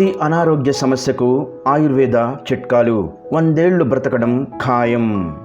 ప్రతి అనారోగ్య సమస్యకు ఆయుర్వేద చిట్కాలు. వందేళ్ళు బ్రతకడం ఖాయం.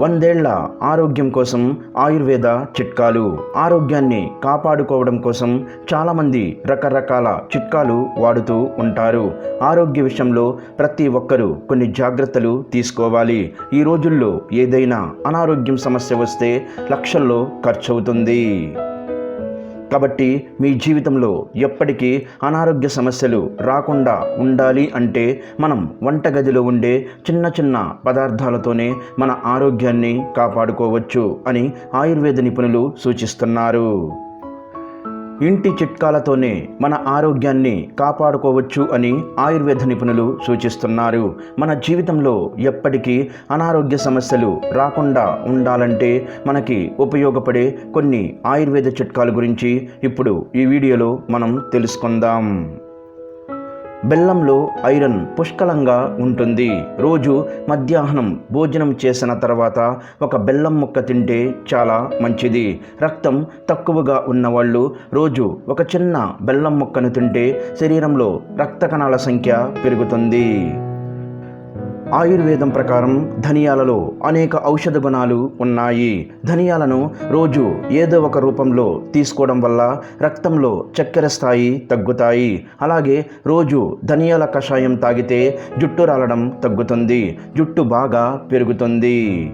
వందేళ్ళ ఆరోగ్యం కోసం ఆయుర్వేద చిట్కాలు. ఆరోగ్యాన్ని కాపాడుకోవడం కోసం చాలామంది రకరకాల చిట్కాలు వాడుతూ ఉంటారు. ఆరోగ్య విషయంలో ప్రతి ఒక్కరూ కొన్ని జాగ్రత్తలు తీసుకోవాలి. ఈ రోజుల్లో ఏదైనా అనారోగ్యం సమస్య వస్తే లక్షల్లో ఖర్చవుతుంది. కాబట్టి మీ జీవితంలో ఎప్పటికీ అనారోగ్య సమస్యలు రాకుండా ఉండాలి అంటే మనం వంటగదిలో ఉండే చిన్న చిన్న పదార్థాలతోనే మన ఆరోగ్యాన్ని కాపాడుకోవచ్చు అని ఆయుర్వేద నిపుణులు సూచిస్తున్నారు. ఇంటి చిట్కాలతోనే మన ఆరోగ్యాన్ని కాపాడుకోవచ్చు అని ఆయుర్వేద నిపుణులు సూచిస్తున్నారు. మన జీవితంలో ఎప్పటికీ అనారోగ్య సమస్యలు రాకుండా ఉండాలంటే మనకి ఉపయోగపడే కొన్ని ఆయుర్వేద చిట్కాల గురించి ఇప్పుడు ఈ వీడియోలో మనం తెలుసుకుందాం. బెల్లంలో ఐరన్ పుష్కలంగా ఉంటుంది. రోజు మధ్యాహ్నం భోజనం చేసిన తర్వాత ఒక బెల్లం ముక్క తింటే చాలా మంచిది. రక్తం తక్కువగా ఉన్నవాళ్ళు రోజు ఒక చిన్న బెల్లం ముక్కను తింటే శరీరంలో రక్త కణాల సంఖ్య పెరుగుతుంది. ఆయుర్వేదం ప్రకారం ధనియాలలో అనేక ఔషధ గుణాలు ఉన్నాయి. ధనియాలను రోజు ఏదో ఒక రూపంలో తీసుకోవడం వల్ల రక్తంలో చక్కెర స్థాయి తగ్గుతాయి. అలాగే రోజు ధనియాల కషాయం తాగితే జుట్టు రాలడం తగ్గుతుంది. జుట్టు బాగా పెరుగుతుంది.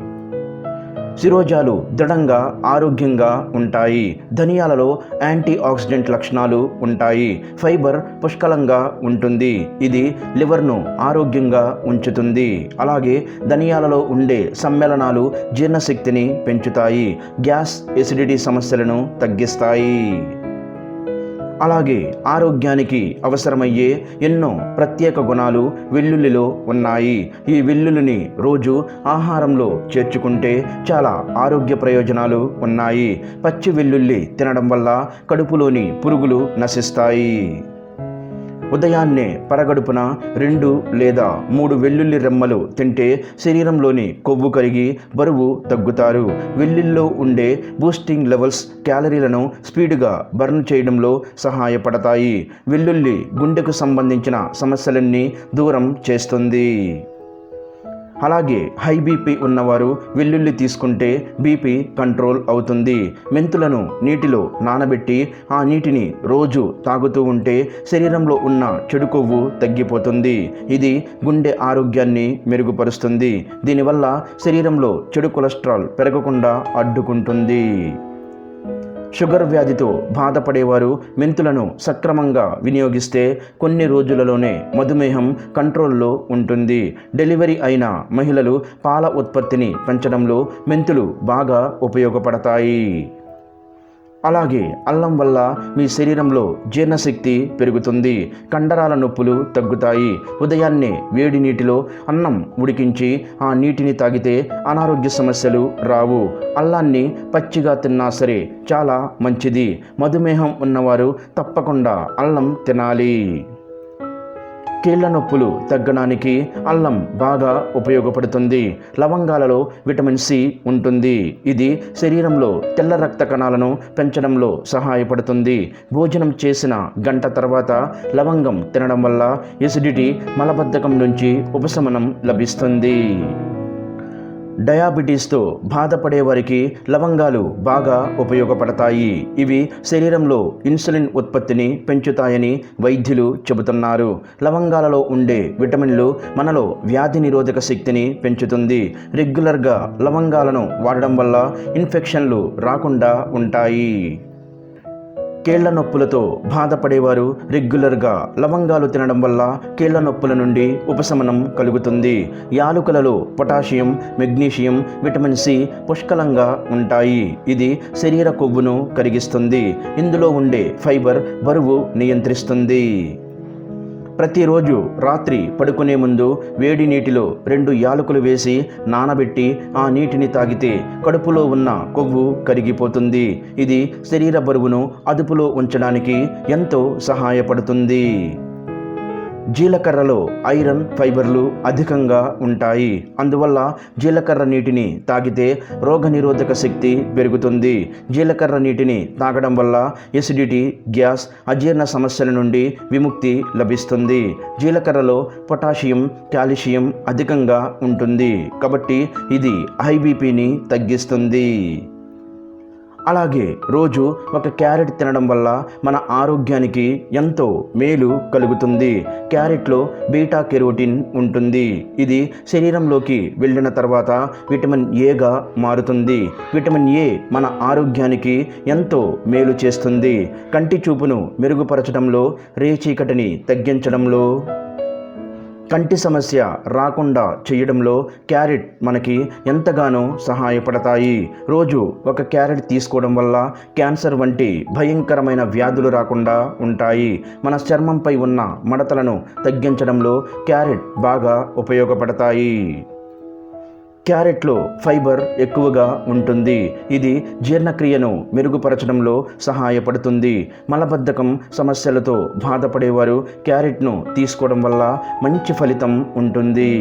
శిరోజాలు దృఢంగా ఆరోగ్యంగా ఉంటాయి. ధనియాలలో యాంటీ ఆక్సిడెంట్ లక్షణాలు ఉంటాయి. ఫైబర్ పుష్కలంగా ఉంటుంది. ఇది లివర్ను ఆరోగ్యంగా ఉంచుతుంది. అలాగే ధనియాలలో ఉండే సమ్మేళనాలు జీర్ణశక్తిని పెంచుతాయి. గ్యాస్ ఎసిడిటీ సమస్యలను తగ్గిస్తాయి. అలాగే ఆరోగ్యానికి అవసరమయ్యే ఎన్నో ప్రత్యేక గుణాలు వెల్లుల్లిలో ఉన్నాయి. ఈ వెల్లుల్లిని రోజు ఆహారంలో చేర్చుకుంటే చాలా ఆరోగ్య ప్రయోజనాలు ఉన్నాయి. పచ్చి వెల్లుల్లి తినడం వల్ల కడుపులోని పురుగులు నశిస్తాయి. ఉదయాన్నే పరగడుపున రెండు లేదా మూడు వెల్లుల్లి రెమ్మలు తింటే శరీరంలోని కొవ్వు కరిగి బరువు తగ్గుతారు. వెల్లుల్లో ఉండే బూస్టింగ్ లెవెల్స్ క్యాలరీలను స్పీడ్గా బర్న్ చేయడంలో సహాయపడతాయి. వెల్లుల్లి గుండెకు సంబంధించిన సమస్యలన్నీ దూరం చేస్తుంది. అలాగే హై బీపీ ఉన్నవారు వెల్లుల్లి తీసుకుంటే బీపీ కంట్రోల్ అవుతుంది. మెంతులను నీటిలో నానబెట్టి ఆ నీటిని రోజు తాగుతూ ఉంటే శరీరంలో ఉన్న చెడు కొవ్వు తగ్గిపోతుంది. ఇది గుండె ఆరోగ్యాన్ని మెరుగుపరుస్తుంది. దీనివల్ల శరీరంలో చెడు కొలెస్ట్రాల్ పెరగకుండా అడ్డుకుంటుంది. షుగర్ వ్యాధితో బాధపడేవారు మెంతులను సక్రమంగా వినియోగిస్తే కొన్ని రోజులలోనే మధుమేహం కంట్రోల్లో ఉంటుంది. డెలివరీ అయిన మహిళలు పాల ఉత్పత్తిని పెంచడంలో మెంతులు బాగా ఉపయోగపడతాయి. అలాగే అల్లం వల్ల మీ శరీరంలో జీర్ణశక్తి పెరుగుతుంది కండరాల నొప్పులు తగ్గుతాయి. ఉదయాన్నే వేడి నీటిలో అన్నం ఉడికించి ఆ నీటిని తాగితే అనారోగ్య సమస్యలు రావు. అల్లాన్ని పచ్చిగా తిన్నా సరే చాలా మంచిది. మధుమేహం ఉన్నవారు తప్పకుండా అల్లం తినాలి. కీళ్ళ నొప్పులు తగ్గడానికి అల్లం బాగా ఉపయోగపడుతుంది. లవంగాలలో విటమిన్ సి ఉంటుంది. ఇది శరీరంలో తెల్ల రక్త కణాలను పెంచడంలో సహాయపడుతుంది. భోజనం చేసిన గంట తర్వాత లవంగం తినడం వల్ల ఎసిడిటీ మలబద్ధకం నుంచి ఉపశమనం లభిస్తుంది. డయాబెటీస్తో బాధపడే వారికి లవంగాలు బాగా ఉపయోగపడతాయి. ఇవి శరీరంలో ఇన్సులిన్ ఉత్పత్తిని పెంచుతాయని వైద్యులు చెబుతున్నారు. లవంగాలలో ఉండే విటమిన్లు మనలో వ్యాధి నిరోధక శక్తిని పెంచుతుంది. రెగ్యులర్గా లవంగాలను వాడడం వల్ల ఇన్ఫెక్షన్లు రాకుండా ఉంటాయి. కీళ్ళ నొప్పులతో బాధపడేవారు రెగ్యులర్గా లవంగాలు తినడం వల్ల కీళ్ళ నొప్పుల నుండి ఉపశమనం కలుగుతుంది. యాలుకలలో పొటాషియం మెగ్నీషియం విటమిన్ సి పుష్కలంగా ఉంటాయి. ఇది శరీర కొవ్వును కరిగిస్తుంది. ఇందులో ఉండే ఫైబర్ బరువు నియంత్రిస్తుంది. ప్రతిరోజు రాత్రి పడుకునే ముందు వేడి నీటిలో రెండు యాలకులు వేసి నానబెట్టి ఆ నీటిని తాగితే కడుపులో ఉన్న కొవ్వు కరిగిపోతుంది. ఇది శరీర బరువును అదుపులో ఉంచడానికి ఎంతో సహాయపడుతుంది. జీలకర్రలో ఐరన్ ఫైబర్లు అధికంగా ఉంటాయి. అందువల్ల జీలకర్ర నీటిని తాగితే రోగనిరోధక శక్తి పెరుగుతుంది. జీలకర్ర నీటిని తాగడం వల్ల ఎసిడిటీ గ్యాస్ అజీర్ణ సమస్యల నుండి విముక్తి లభిస్తుంది. జీలకర్రలో పొటాషియం కాల్షియం అధికంగా ఉంటుంది. కాబట్టి ఇది ఐబీపీని తగ్గిస్తుంది. అలాగే రోజు ఒక క్యారెట్ తినడం వల్ల మన ఆరోగ్యానికి ఎంతో మేలు కలుగుతుంది. క్యారెట్లో బీటా కెరోటిన్ ఉంటుంది. ఇది శరీరంలోకి వెళ్ళిన తర్వాత విటమిన్ ఏగా మారుతుంది. విటమిన్ ఏ మన ఆరోగ్యానికి ఎంతో మేలు చేస్తుంది. కంటి చూపును మెరుగుపరచడంలో రేచీకటిని తగ్గించడంలో కంటి సమస్య రాకుండా చేయడంలో క్యారెట్ మనకి ఎంతగానో సహాయపడతాయి. రోజు ఒక క్యారెట్ తీసుకోవడం వల్ల క్యాన్సర్ వంటి భయంకరమైన వ్యాధులు రాకుండా ఉంటాయి. మన చర్మంపై ఉన్న మడతలను తగ్గించడంలో క్యారెట్ బాగా ఉపయోగపడతాయి. క్యారెట్లో ఫైబర్ ఎక్కువగా ఉంటుంది. ఇది జీర్ణక్రియను మెరుగుపరచడంలో సహాయపడుతుంది. మలబద్ధకం సమస్యలతో బాధపడేవారు క్యారెట్ను తీసుకోవడం వల్ల మంచి ఫలితం ఉంటుంది.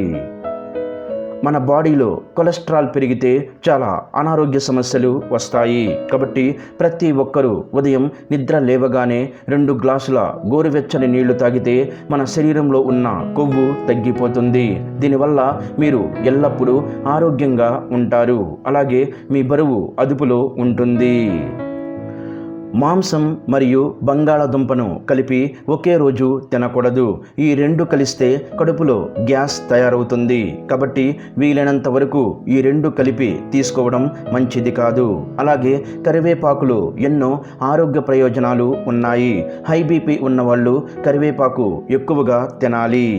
మన బాడీలో కొలెస్ట్రాల్ పెరిగితే చాలా అనారోగ్య సమస్యలు వస్తాయి. కాబట్టి ప్రతి ఒక్కరూ ఉదయం నిద్ర లేవగానే రెండు గ్లాసుల గోరువెచ్చని నీళ్ళు తాగితే మన శరీరంలో ఉన్న కొవ్వు తగ్గిపోతుంది. దీనివల్ల మీరు ఎల్లప్పుడూ ఆరోగ్యంగా ఉంటారు. అలాగే మీ బరువు అదుపులో ఉంటుంది. మాంసం మరియు బంగాళాదుంపను కలిపి ఒకే రోజు తినకూడదు. ఈ రెండు కలిస్తే కడుపులో గ్యాస్ తయారవుతుంది. కాబట్టి వీలైనంత వరకు ఈ రెండు కలిపి తీసుకోవడం మంచిది కాదు. అలాగే కరివేపాకులు ఎన్నో ఆరోగ్య ప్రయోజనాలు ఉన్నాయి. హై బీపీ ఉన్నవాళ్ళు కరివేపాకు ఎక్కువగా తినాలి.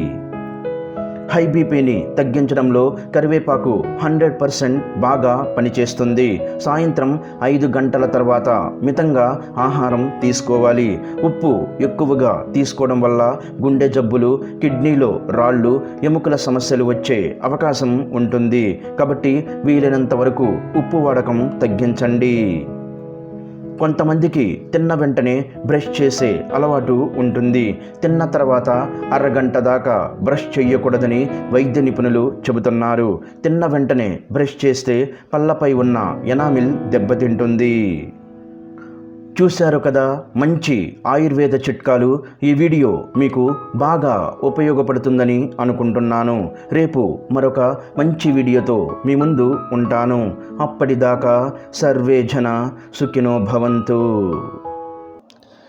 హై బీపీని తగ్గించడంలో కరివేపాకు హండ్రెడ్ పర్సెంట్ బాగా పనిచేస్తుంది. సాయంత్రం ఐదు గంటల తర్వాత మితంగా ఆహారం తీసుకోవాలి. ఉప్పు ఎక్కువగా తీసుకోవడం వల్ల గుండె జబ్బులు కిడ్నీలో రాళ్ళు ఎముకల సమస్యలు వచ్చే అవకాశం ఉంటుంది. కాబట్టి వీలైనంత వరకు ఉప్పు వాడకం తగ్గించండి. కొంతమందికి తిన్న వెంటనే బ్రష్ చేసే అలవాటు ఉంటుంది. తిన్న తర్వాత అరగంట దాకా బ్రష్ చేయకూడదని వైద్య నిపుణులు చెబుతున్నారు. తిన్న వెంటనే బ్రష్ చేస్తే పళ్ళపై ఉన్న ఎనామిల్ దెబ్బతింటుంది. చూశారు కదా మంచి ఆయుర్వేద చిట్కాలు. ఈ వీడియో మీకు బాగా ఉపయోగపడుతుందని అనుకుంటున్నాను. రేపు మరొక మంచి వీడియోతో మీ ముందు ఉంటాను. అప్పటిదాకా సర్వే జన సుఖినో భవంతు.